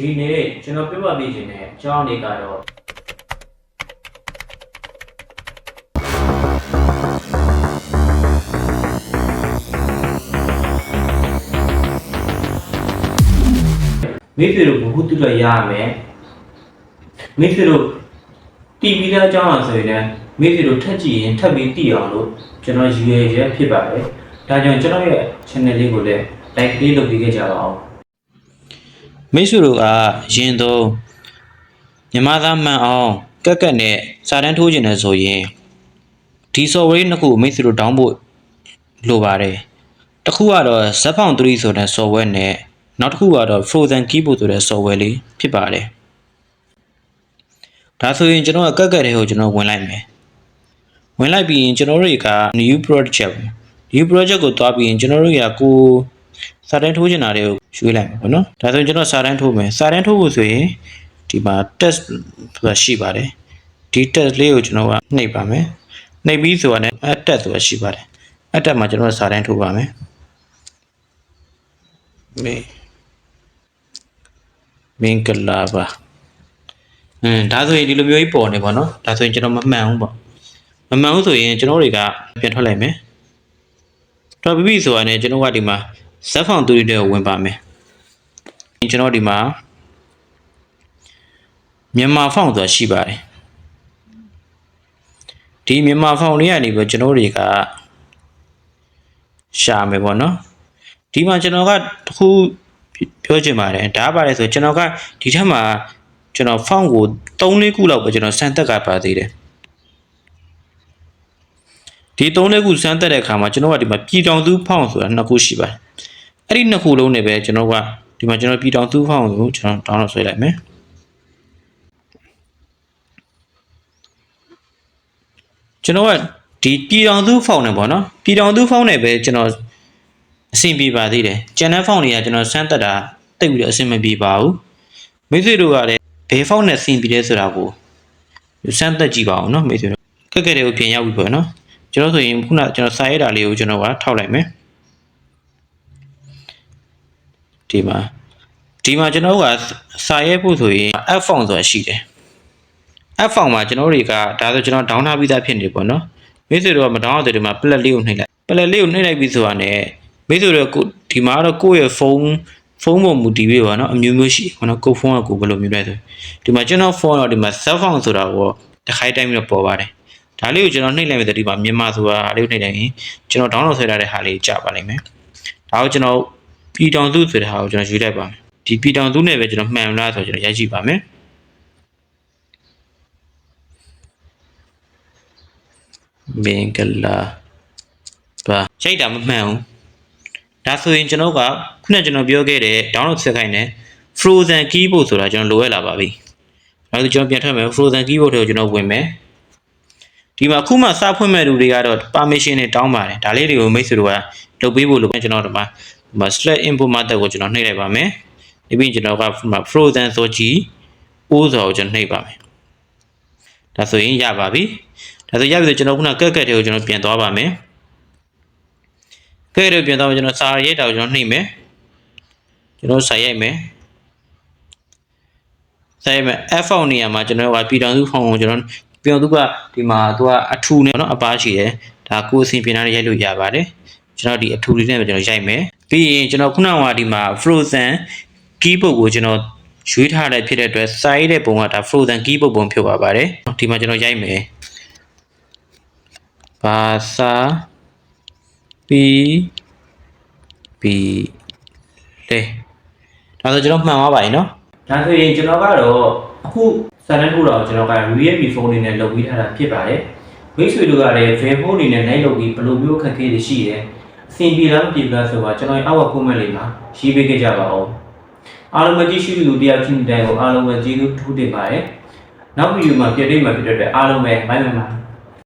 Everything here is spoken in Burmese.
ဒီနေ့ကျွန်တော်ပြပပေးခြင်းနဲ့အကြောင်းလေးကတော့မိဖေတို့ဘုဟုတုရရရမယ်မိဖေတို့တီဗီနဲ့အကြောင်းအောင်ဆိုရင်လည်းမိဖေတို့ထက်ကြည့်ရင်ထပ်ပြီးတည်အောင်လို့ကျွန်တော်ရည်ရွယ်ရဖြစ်ပါတယ်ဒါကြောင့်ကျွန်တော်ရဲ့ channel လေးကိုလည်း like လေးလုပ်ပေးခဲ့ကြပါဦး မိတ်ဆွေတို့ကရင်သုံးမြမသားမှန်အောင်ကက်ကက်နဲ့စာတန်းထိုးခြင်းနဲ့ဆိုရင်ဒီ software နှစ်ခုမိတ်ဆွေတို့ download လိုပါတယ်တစ်ခုကတော့ Zfound 3ဆိုတဲ့ software နဲ့နောက်တစ်ခုကတော့ Frozen Keyboard ဆိုတဲ့ software လေးဖြစ်ပါတယ်ဒါဆိုရင်ကျွန်တော်ကကက်ကက်တွေကိုကျွန်တော်ဝင်လိုက်မယ်ဝင်လိုက်ပြီးရင်ကျွန်တော်တို့က new project new project ကိုတွားပြီးရင်ကျွန်တော်တို့ကကိုယ်စာတန်းထိုးချင်တာတွေကို ရွှေ့လိုက်မှာပေါ့နော်ဒါဆိုရင်ကျွန်တော်စာတန်းထိုးမယ်စာတန်းထိုးဖို့ဆိုရင်ဒီမှာ test ဆိုတာရှိပါတယ်ဒီ test လေးကိုကျွန်တော်ကနှိပ်ပါမယ်နှိပ်ပြီးဆိုတာနဲ့ add test ဆိုတာရှိပါတယ် add test မှာကျွန်တော်စာတန်းထိုးပါမယ်မေမင်္ဂလာပါအင်းဒါဆိုရင်ဒီလိုမျိုးကြီးပေါ်နေပါတော့ဒါဆိုရင်ကျွန်တော်မမှန်ဘူးပေါ့မမှန်ဘူးဆိုရင်ကျွန်တော်တွေကပြန်ထွက်လိုက်မယ်တော့ပြီးပြီဆိုတာနဲ့ကျွန်တော်ကဒီမှာဇက်ဖောင်တူရီတွေကိုဝင်ပါမယ် ကျွန်တော်ဒီမှာမြန်မာဖောင်ဆိုတာရှိပါတယ်ဒီမြန်မာဖောင်လေးကနေပြီးကျွန်တော်တွေကရှာမယ်ပေါ့နော်ဒီမှာကျွန်တော်ကတခုပြောချင်ပါတယ်ဒါပါတယ်ဆိုကျွန်တော်ကဒီထက်မှာကျွန်တော်ဖောင်ကို3လေးခုလောက်ပဲကျွန်တော်စမ်းသက်ကပါသေးတယ်ဒီ3လေးခုစမ်းသက်တဲ့အခါမှာကျွန်တော်ကဒီမှာပြည်တော်သူဖောင်ဆိုတာနှစ်ခုရှိပါတယ်အဲ့ဒီနှစ်ခုလုံးနဲ့ပဲကျွန်တော်က ဒီမှာကျွန်တော်ပြည်တော်သူဖောင်းကိုကျွန်တော် download ဆွဲလိုက်မယ်ကျွန်တော်ကဒီပြည်တော်သူဖောင်းနဲ့ပေါ့နော်ပြည်တော်သူဖောင်းနဲ့ပဲကျွန်တော်အဆင်ပြေပါသေးတယ်ကျန်တဲ့ဖောင်းတွေကကျွန်တော်စမ်းသက်တာတိတ်ပြီးတော့အဆင်မပြေပါဘူးမိတ်ဆွေတို့ကလည်းဘယ်ဖောင်းနဲ့ဆင်ပြေလဲဆိုတာကိုစမ်းသက်ကြည့်ပါအောင်နော်မိတ်ဆွေတို့ခက်ခဲတွေကိုပြင်ရောက်ပြီပေါ့နော်ကျွန်တော်ဆိုရင်ခုနကျွန်တော်စာရေးတာလေးကိုကျွန်တော်ကထောက်လိုက်မယ်ဒီမှာ ဒီမှာကျွန်တော်တို့ကစာရဲဖို့ဆိုရင် app font ဆိုတာရှိတယ် app font မှာကျွန်တော်တွေကဒါဆိုကျွန်တော် down ထားပြီးသားဖြစ်နေပေါ့နော်မိတ်ဆွေတို့ကမ down အောင်ဒီမှာ plug လေးကိုနှိပ်လိုက် plug လေးကိုနှိပ်လိုက်ပြီးဆိုတာနဲ့မိတ်ဆွေတို့ကိုဒီမှာတော့ကိုယ့်ရဲ့ဖုန်းဖုန်းပေါ်မူတည်ပြီးပါနော်အမျိုးမျိုးရှိဘောနော်ကိုယ့်ဖုန်းကကိုယ်ဘယ်လိုမျိုးလဲဆိုဒီမှာကျွန်တော်ဖုန်းတော့ဒီမှာ cell phone ဆိုတာကိုတစ်ခိုင်းတိုင်းပြီးတော့ပေါ်ပါတယ်ဒါလေးကိုကျွန်တော်နှိပ်လိုက်မယ်ဆိုဒီမှာမြန်မာဆိုတာလေးကိုနှိပ်လိုက်ရင်ကျွန်တော် download ဆွဲထားတဲ့ဟာလေးကြာပါလိမ့်မယ်ဒါကိုကျွန်တော်ပြည်တောင်စုဆိုတဲ့ဟာကိုကျွန်တော်ယူလိုက်ပါမယ် ဒီပြည်တောင်စုနဲ့ပဲကျွန်တော်မှန်လားဆိုတော့ကျွန်တော်ရိုက်ကြည့်ပါမယ်မင်္ဂလာပါရိုက်တာမမှန်ဘူးဒါဆိုရင်ကျွန်တော်ကခုနကကျွန်တော်ပြောခဲ့တဲ့ download ဆက်ခိုင်းတဲ့ frozen keyboard ဆိုတာကျွန်တော်လိုရလာပါပြီအဲဒါကျွန်တော်ပြန်ထည့်မယ် frozen keyboard တွေကိုကျွန်တော်ဝင်မယ်ဒီမှာခုမှစဖွင့်မဲ့လူတွေကတော့ permission နဲ့တောင်းပါတယ်ဒါလေးတွေကိုမိတ်ဆွေတို့ကလုပ်ပေးဖို့လို့ကျွန်တော်ဒီမှာဒီမှာ slash input method ကိုကျွန်တော်နှိပ်လိုက်ပါမယ်။ ဒီပြီးကျွန်တော်က frozen ဆိုကြည့်အိုးဆိုကိုကျွန်တော်နှိပ်ပါမယ်။ဒါဆိုရင်ရပါပြီ။ဒါဆိုရပြီဆိုကျွန်တော်ခုနကက်ကက်တွေကိုကျွန်တော်ပြန်သွားပါမယ်။ကက်ကက်တွေပြန်သွားမှကျွန်တော်စာရိတ်တာကိုကျွန်တော်နှိပ်မယ်။ကျွန်တော်စာရိုက်မယ်။စာရိုက်မယ် F font နေရာမှာကျွန်တော်ကပြည်တော်စု font ကိုကျွန်တော်ပြည်တော်စုကဒီမှာသူကအထူနဲ့เนาะအပားရှိတယ်။ဒါကိုယ်အစဉ်ပြင်ထားရိုက်လို့ရပါတယ်။ကျွန်တော်ဒီအထူလေးနဲ့ပဲကျွန်တော်ရိုက်မယ်ပြီးရင်ကျွန်တော်ခုနကဒီမှာ frozen keyboard ကိုကျွန်တော်ရွေးထားတဲ့ဖြစ်တဲ့အတွက်စာရေးတဲ့ပုံကဒါ frozen keyboard ပုံဖြစ်ပါပါတယ်ဒီမှာကျွန်တော်ရိုက်မယ်ဘာသာပီပီလေဒါဆိုကျွန်တော်မှန်သွားပါပြီเนาะ ဒါဆိုရင်ကျွန်တော်ကတော့အခုစာတန်းထိုးတော့ကျွန်တော်က Realme phone လေးနဲ့လုပ်ပြီးထားတာဖြစ်ပါတယ်မိတ်ဆွေတို့ကလည်း Zen phone လေးနဲ့နိုင်လုပ်ပြီးဘယ်လိုမျိုးအခက်အခဲတွေရှိတယ်အဆင်ပြေလားမပြေဘူးလားဆိုတော့ကျွန်တော်ရဲ့အောက်က comment လေးမှာရေးပေးခဲ့ကြပါဦး အားလုံးပဲကြည့်ရှုလူတရားချင်းတိုင်းကိုအားလုံးပဲကျေးဇူးထူးတင်ပါတယ်နောက်ဗီဒီယိုမှာပြန်တွေ့မှာဖြစ်တဲ့အတွက်အားလုံးပဲဘိုင်ဘိုင်ပါ